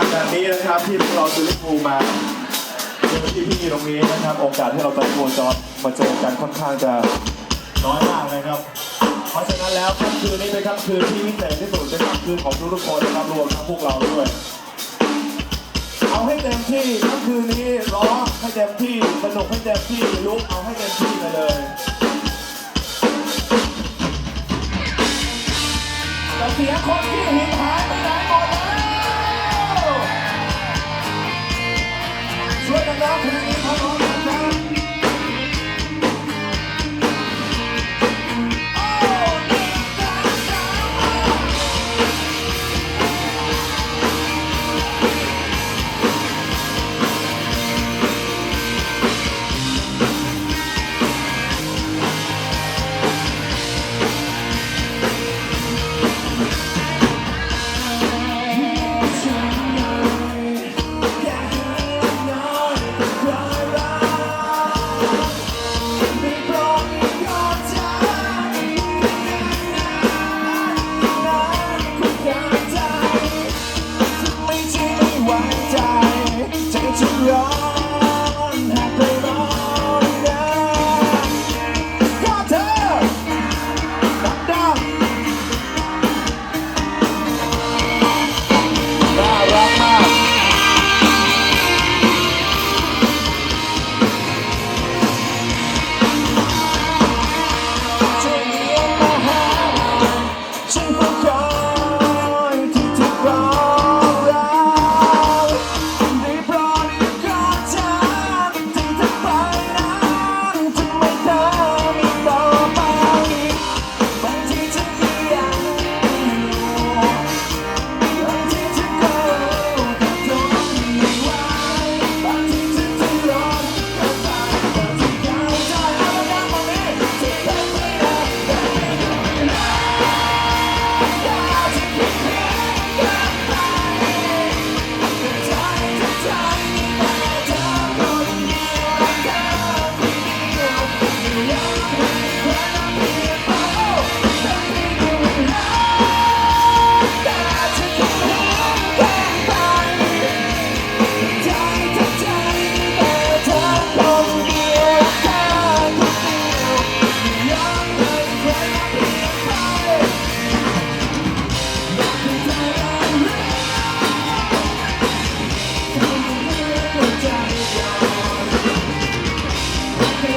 กาสแบบนี้นะครับที่พวกเราซื้อลิฟูมาเจอพี่ๆตรงนี้นะครับ โอกาสที่เราจะโคจรมาเจอกันค่อนข้างจะน้อยมากนะครับ เพราะฉะนั้นแล้วค่ำคืนนี้เป็นค่ำคืนที่พิเศษที่สุดเป็นค่ำคืนของทุกๆคนนะครับรวมทั้งพวกเราด้วย เอาให้เต็มที่ค่ำคืนนี้ร้องให้เต็มที่สนุกให้เต็มที่ลุกเอาให้เต็มที่ไปเลย กันร้องเพลงนี้พร้อม Okay.